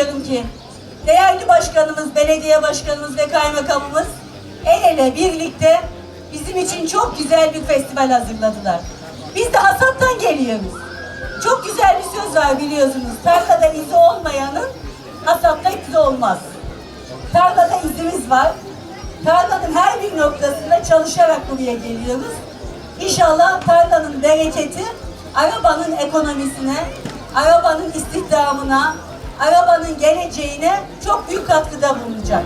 ediyorum ki değerli başkanımız, belediye başkanımız ve kaymakamımız el ele birlikte bizim için çok güzel bir festival hazırladılar. Biz de hasattan geliyoruz. Çok güzel bir söz var biliyorsunuz. Tarlada izi olmayanın hasatta izi olmaz. Tarlada izimiz var. Tarlanın her bir noktasında çalışarak buraya geliyoruz. İnşallah tarlanın bereketi arabanın ekonomisine, arabanın istihdamına, arabanın geleceğine çok büyük katkıda bulunacak.